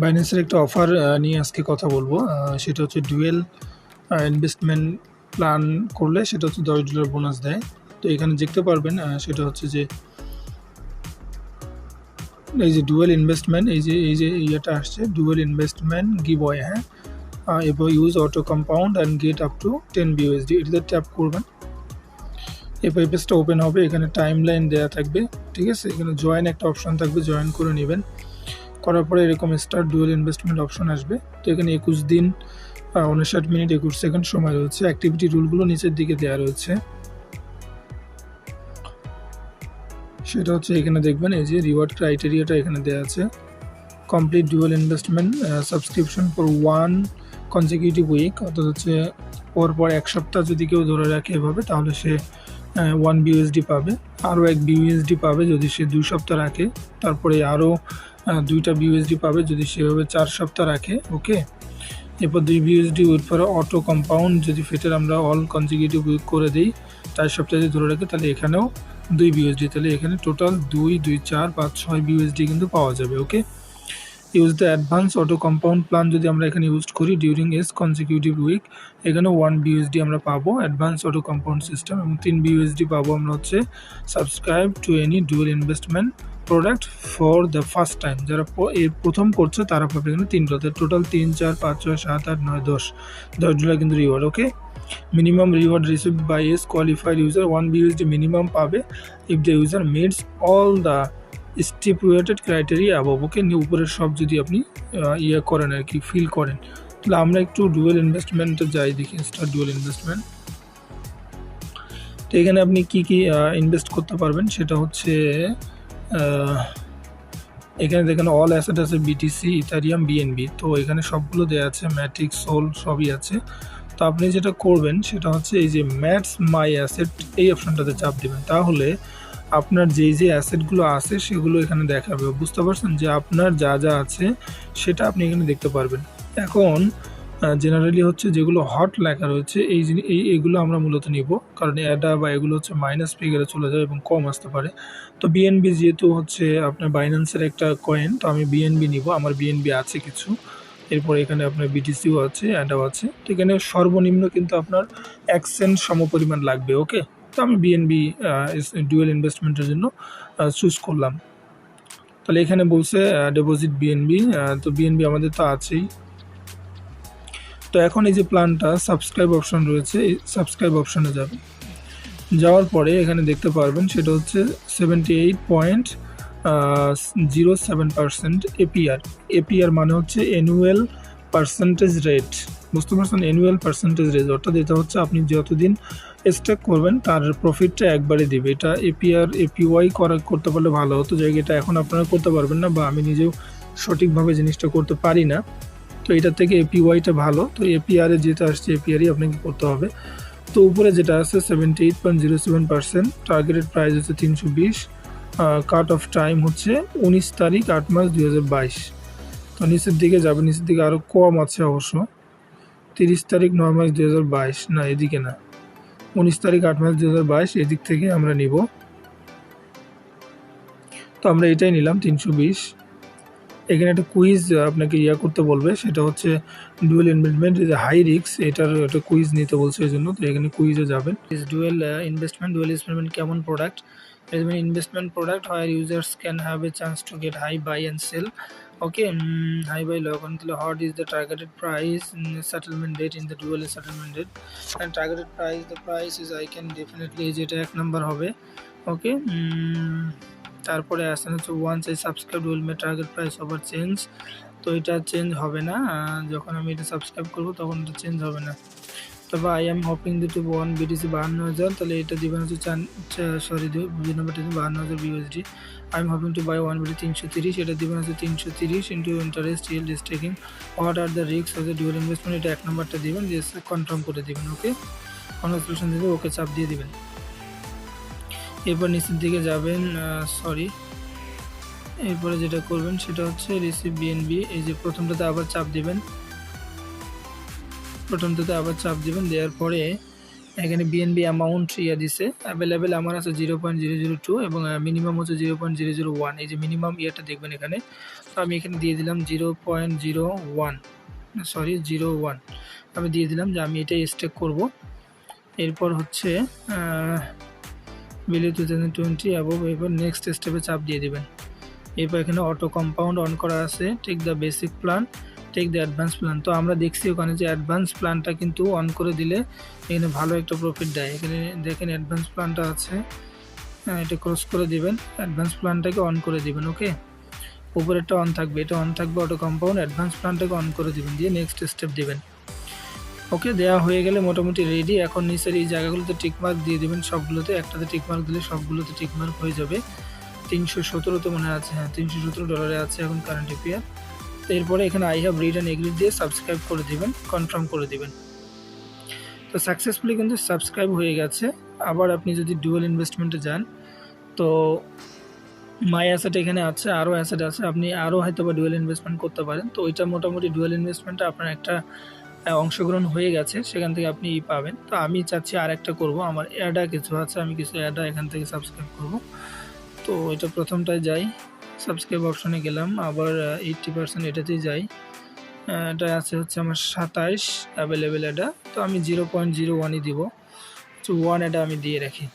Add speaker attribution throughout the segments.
Speaker 1: বাইন্যান্সের একটা অফার নিয়ে আজকে কথা বলব। সেটা হচ্ছে ডুয়েল ইনভেস্টমেন্ট প্ল্যান করলে সেটা হচ্ছে দশ ডলার বোনাস দেয়। তো এখানে দেখতে পারবেন সেটা হচ্ছে যে এই যে ডুয়েল ইনভেস্টমেন্ট এই যে এই যে ইয়েটা আসছে ডুয়েল ইনভেস্টমেন্ট গিভ ওয়ে হ্যাঁ এরপর use auto compound and get up to ten BUSD এটাতে ট্যাপ করবেন। এরপর পেজটা ওপেন হবে, এখানে টাইম লাইন দেওয়া থাকবে, ঠিক আছে? এখানে জয়েন একটা অপশন থাকবে জয়েন করে নেবেন। করার পরে এরকম স্টার ডুয়েল ইনভেস্টমেন্ট অপশন আসবে। তো এখানে একুশ দিন উনষাট মিনিট, একুশ সেকেন্ড সময় রয়েছে। অ্যাক্টিভিটি রুলগুলো নিচের দিকে দেওয়া রয়েছে। সেটা হচ্ছে এখানে দেখবেন, এই যে রিওয়ার্ড ক্রাইটেরিয়াটা এখানে দেওয়া আছে। Complete dual investment subscription for one consecutive week অর্থাৎ হচ্ছে পর পর এক সপ্তাহ যদি কেউ ধরে রাখে এভাবে, তাহলে সে ওয়ান বিউএসডি পাবে। আরও এক বিউএসডি পাবে যদি সে দুই সপ্তাহ রাখে। তারপরে আরও দুইটা বিউএসডি পাবে যদি সেভাবে চার সপ্তাহ রাখে ওকে এরপর দুই বিউএসডি উইথ পরে অটো কম্পাউন্ড যদি ফেটের আমরা অল কনজিকিউটিভ উইক করে দিই, চার সপ্তাহ যদি ধরে রাখে, তাহলে এখানেও দুই বিউএসডি তাহলে এখানে টোটাল দুই দুই, চার, পাঁচ, ছয় বিউএসডি কিন্তু পাওয়া যাবে okay use the advance auto compound plan যদি আমরা এখানে ইউজ করি ডিউরিং এস কনজিকিউটিভ উইক এখানে ওয়ান বিউএসডি আমরা পাবো অ্যাডভান্স অটো কম্পাউন্ড সিস্টেম এবং তিন বিউএসডি পাবো আমরা হচ্ছে subscribe to any dual investment product for the first time যারা এই প্রথম করছে, তারা পাবে এখানে তিনটাতে টোটাল তিন, চার, পাঁচ, ছয়, সাত, আট, নয়, দশ। দশ ডলার কিন্তু reward okay minimum reward receive by as qualified user one BUSD minimum পাবে if the user meets all the stipulated criteria above okay উপরের সব যদি আপনি ইয়ে করেন আর কি ফিল করেন। তাহলে আমরা একটু ডুয়েল ইনভেস্টমেন্টে যাই, দেখি স্টার ডুয়েল ইনভেস্টমেন্ট তো এখানে আপনি কি কি ইনভেস্ট করতে পারবেন, সেটা হচ্ছে এখানে দেখেন অল অ্যাসেট আছে বিটিসি ইথারিয়াম বিএনবি তো এখানে সবগুলো দেওয়া আছে ম্যাট্রিক সোল সবই আছে। তো আপনি যেটা করবেন সেটা হচ্ছে এই যে ম্যাটস মাই অ্যাসেট এই অপশনটাতে চাপ দিবেন। তাহলে আপনার যেই যে অ্যাসেটগুলো আছে সেগুলো এখানে দেখাবে। বুঝতে পারছেন যে আপনার যা যা আছে সেটা আপনি এখানে দেখতে পারবেন। এখন জেনারেলি হচ্ছে যেগুলো হট লেখা রয়েছে, এই জিনিস এই, এগুলো আমরা মূলত নিব। কারণ অ্যাডা বা এগুলো হচ্ছে মাইনাস ফিগারে চলে যায় এবং কম আসতে পারে। তো বিএনবি যেহেতু হচ্ছে আপনার বাইন্যান্সের একটা কয়েন তো আমি বিএনবি নিব। আমার বিএনবি আছে কিছু। এরপর এখানে আপনার বিটিসিও আছে অ্যাডাও আছে। তো এখানে সর্বনিম্ন কিন্তু আপনার এক সমপরিমাণ লাগবে ওকে তো আমি বিএনবি ডুয়েল ইনভেস্টমেন্টের জন্য চুজ করলাম। তাহলে এখানে বলছে ডিপোজিট বিএনবি তো বিএনবি আমাদের তো আছেই। তো এখন এই যে প্ল্যানটা সাবস্ক্রাইব অপশন রয়েছে, এই সাবস্ক্রাইব অপশনে যাবে যাওয়ার পরে এখানে দেখতে পারবেন, সেটা হচ্ছে seventy eight point zero seven percent APR APR মানে হচ্ছে অ্যানুয়াল পার্সেন্টেজ রেট বুঝতে পারছেন? অ্যানুয়াল পার্সেন্টেজ রেট অর্থাৎ এটা হচ্ছে আপনি যতদিন স্টেক করবেন, তার প্রফিটটা একবারে দিবে। এটা এপিআর এপিওয়াই করা, করতে পারলে ভালো হতো। যে এটা এখন আপনারা করতে পারবেন না বা আমি নিজেও সঠিকভাবে জিনিসটা করতে পারি না। তো এটার থেকে এপিওয়াইটা ভালো। তো এপিআরে যেটা আসছে এপিআরই আপনাকে করতে হবে। তো উপরে যেটা আছে seventy eight point zero seven percent targeted price হচ্ছে তিনশো বিশ। কাট অফ টাইম হচ্ছে উনিশ তারিখ, আট মাস দুই হাজার বাইশ। তো নিচের দিকে যাবে, নিচের দিকে আরও কম আছে অবশ্য। তিরিশ তারিখ, নয় মাস দুই হাজার বাইশ। না, এদিকে না। উনিশ তারিখ, আট মাস দুই হাজার বাইশ, এদিক থেকে আমরা নিব। তো আমরা এটাই নিলাম, তিনশো বিশ। এখানে একটা কুইজ আপনাকে ইয়া করতে বলবে। সেটা হচ্ছে dual investment is a high risk এটার একটা কুইজ নিতে বলছে এই জন্য। তো এখানে কুইজে যাবেন। Is dual investment dual investment কেমন প্রোডাক্ট ইনভেস্টমেন্ট প্রোডাক্ট হয় users can have a chance to get high buy and sell okay high buy লগন তাহলে what is the targeted price settlement date in the dual settlement date and targeted price the price is I can definitely as এটা এক নম্বর হবে? Okay তারপরে আসেন হচ্ছে one I subscribe will may target price over change তো এটা change হবে না যখন আমি এটা সাবস্ক্রাইব করব তখন এটা চেঞ্জ হবে না। তবে আই এম হপিং দুটো ওয়ান বিটিসি বাহান্ন হাজার, তাহলে এটা দিবেন হচ্ছে চান সরি নম্বরটা দিবেন বাহান্ন হাজার BUSD I am hoping to buy one BT তিনশো তিরিশ, এটা দিবেন হচ্ছে তিনশো তিরিশ into interest yield staking what are the risks of the dual investment এটা এক নম্বরটা দিবেন দিয়ে কনফার্ম করে দিবেন ওকে কনভার্সেশন দিবে, ওকে চাপ দিয়ে দিবেন। এরপর নিচের দিকে যাবেন সরি এরপরে যেটা করবেন সেটা হচ্ছে রিসিভ বিএনবি এই যে প্রথমটাতে আবার চাপ দিবেন। প্রথমটাতে আবার চাপ দিবেন, দেওয়ার পরে এখানে বিএনবি অ্যামাউন্ট ইয়ে দিছে অ্যাভেলেবেল আমার আছে zero point zero zero two এবং মিনিমাম হচ্ছে zero point zero zero one এই যে মিনিমাম ইয়েটা দেখবেন এখানে। তো আমি এখানে দিয়ে দিলাম zero point zero one sorry zero one আমি দিয়ে দিলাম যে আমি এটাই স্টেক করব। এরপর হচ্ছে বিলি টু থাউজেন্ড টোয়েন্টি অ্যাবভ এরপর নেক্সট স্টেপে চাপ দিয়ে দেবেন। এরপর এখানে অটো কম্পাউন্ড অন করা আছে take the basic plan take the advance plan তো আমরা দেখছি ওখানে যে অ্যাডভান্স প্ল্যানটা কিন্তু অন করে দিলে এখানে ভালো একটা প্রফিট দেয়। এখানে দেখেন অ্যাডভান্স প্ল্যানটা আছে হ্যাঁ, এটা ক্রস করে দিবেন অ্যাডভান্স প্ল্যানটাকে অন করে দিবেন ওকে উপরেরটা অন থাকবে এটা অন থাকবে অটো কম্পাউন্ড অ্যাডভান্স প্ল্যানটাকে অন করে দিবেন দিয়ে নেক্সট স্টেপ দিবেন। ওকে দেওয়া হয়ে গেলে মোটামুটি রেডি এখন নিচের এই জায়গাগুলোতে টিকমার্ক দিয়ে দেবেন সবগুলোতে। একটাতে টিকমার্ক দিলে সবগুলোতে টিকমার্ক হয়ে যাবে। তিনশো সতেরোতে মনে আছে হ্যাঁ তিনশো সতেরো ডলারে আছে এখন কারেন্ট অ্যাফেয়ার তো এরপরে এখানে I have read and agree দিয়ে সাবস্ক্রাইব করে দিবেন কনফার্ম করে দিবেন। তো সাকসেসফুলি কিন্তু সাবস্ক্রাইব হয়ে গেছে। আবার আপনি যদি ডুয়েল ইনভেস্টমেন্টে যান, তো মাই অ্যাসেট এখানে আছে, আরও অ্যাসেট আছে। আপনি আরও হয়তো বা ডুয়েল ইনভেস্টমেন্ট করতে পারেন। তো ওইটা মোটামুটি ডুয়েল ইনভেস্টমেন্টে আপনার একটা অংশগ্রহণ হয়ে গেছে, সেখান থেকে আপনি ই পাবেন। তো আমি চাচ্ছি আর একটা করব, আমার অ্যাডা কিছু আছে, আমি কিছু অ্যাডা এখান থেকে সাবস্ক্রাইব করব। তো এটা প্রথমটায় যাই সাবস্ক্রাইব অপশনে গেলাম, আবার এইট্টি পার্সেন্ট এটাতেই যাই। এটা আছে হচ্ছে আমার সাতাইশ অ্যাভেলেবেল এটা তো আমি জিরো পয়েন্ট জিরো ওয়ানই দিব। ওয়ান এটা আমি দিয়ে রাখি।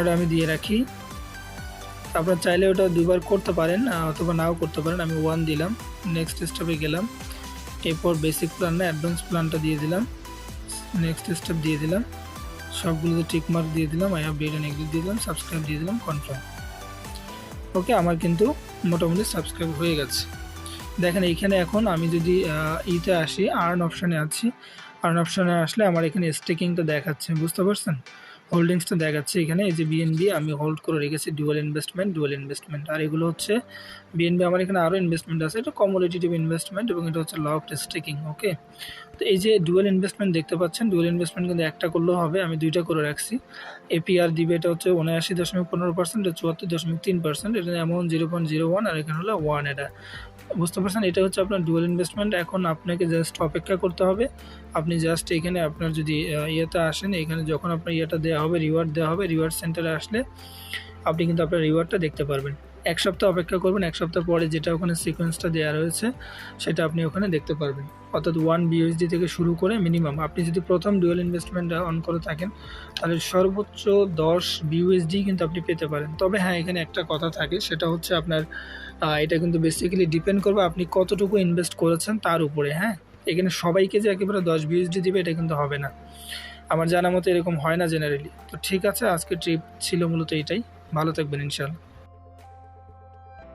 Speaker 1: ওটা আমি দিয়ে রাখি। আপনার চাইলে ওটা দুবার করতে পারেন অথবা নাও করতে পারেন। আমি ওয়ান দিলাম নেক্সট স্টেপে গেলাম। এরপর বেসিক প্ল্যান না অ্যাডভান্স প্ল্যানটা দিয়ে দিলাম। নেক্সট স্টেপ দিয়ে দিলাম। সবগুলোতে টিক মার্ক দিয়ে দিলাম আই হ্যাভ রিড এগ্রি দিয়ে দিলাম সাবস্ক্রাইব দিয়ে দিলাম কনফার্ম ওকে আমার কিন্তু মোটামুটি সাবস্ক্রাইব হয়ে গেছে। দেখেন, এইখানে এখন আমি যদি ইতে আসি আর্ন অপশানে আছি। আর্ন অপশানে আসলে আমার এখানে স্টেকিংটা দেখাচ্ছে, বুঝতে পারছেন? হোল্ডিংসটা দেখাচ্ছে এখানে। এই যে বিএনবি আমি হোল্ড করে রেখেছি ডুয়েল ইনভেস্টমেন্ট ডুয়েল ইনভেস্টমেন্ট আর এগুলো হচ্ছে বিএনবি আমার এখানে আরও ইনভেস্টমেন্ট আছে। এটা কমোডিটিভ ইনভেস্টমেন্ট এবং এটা হচ্ছে লক স্টেকিং ওকে এই যে ডুয়েল ইনভেস্টমেন্ট দেখতে পাচ্ছেন ডুয়েল ইনভেস্টমেন্ট কিন্তু একটা করলেও হবে, আমি দুইটা করে রাখছি। এপিআর দিবে এটা হচ্ছে উনআশি দশমিক পনেরো পার্সেন্ট এটা চুয়াত্তর দশমিক তিন পার্সেন্ট এটা amount zero point zero one আর এখানে হলো ওয়ান এটা। বুঝতে পারছেন? এটা হচ্ছে আপনার ডুয়েল ইনভেস্টমেন্ট এখন আপনাকে জাস্ট অপেক্ষা করতে হবে। আপনি জাস্ট এখানে আপনার যদি ইয়েতে আসেন, এখানে যখন আপনার ইয়েটা দেওয়া হবে রিওয়ার্ড দেওয়া হবে রিওয়ার্ড সেন্টারে আসলে আপনি কিন্তু আপনার রিওয়ার্ডটা দেখতে পারবেন। এক সপ্তাহ অপেক্ষা করবেন, এক সপ্তাহ পরে যেটা ওখানে সিকোয়েন্সটা দেওয়া রয়েছে, সেটা আপনি ওখানে দেখতে পারবেন। অর্থাৎ ওয়ান বিএসডি থেকে শুরু করে মিনিমাম আপনি যদি প্রথম ডুয়েল ইনভেস্টমেন্ট অন করে থাকেন, তাহলে সর্বোচ্চ দশ বিউএসডি কিন্তু আপনি পেতে পারেন। তবে হ্যাঁ এখানে একটা কথা থাকে, সেটা হচ্ছে আপনার এটা কিন্তু বেসিক্যালি ডিপেন্ড করবে আপনি কতটুকু ইনভেস্ট করেছেন তার উপরে হ্যাঁ? এখানে সবাইকে যে একেবারে দশ বিএসডি দিবে, এটা কিন্তু হবে না। আমার জানা মতো এরকম হয় না জেনারেলি তো ঠিক আছে আজকে ট্রিপ ছিল মূলত এটাই। ভালো থাকবেন ইনশাল্লাহ